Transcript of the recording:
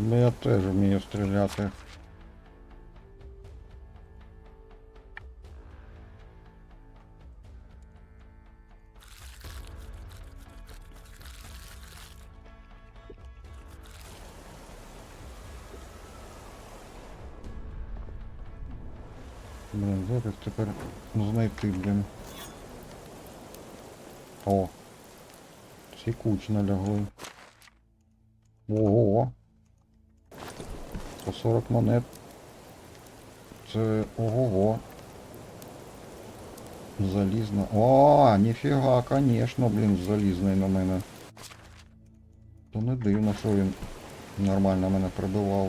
Ну я теж вмію стріляти. Блин, їх тепер знайти, блін. О. Всі кучно лягли. Ого. По 40 монет. Це ого-го. Залізна. О, ніфіга, конечно, блін, залізний на мене. То не дивно, що він нормально мене прибивав.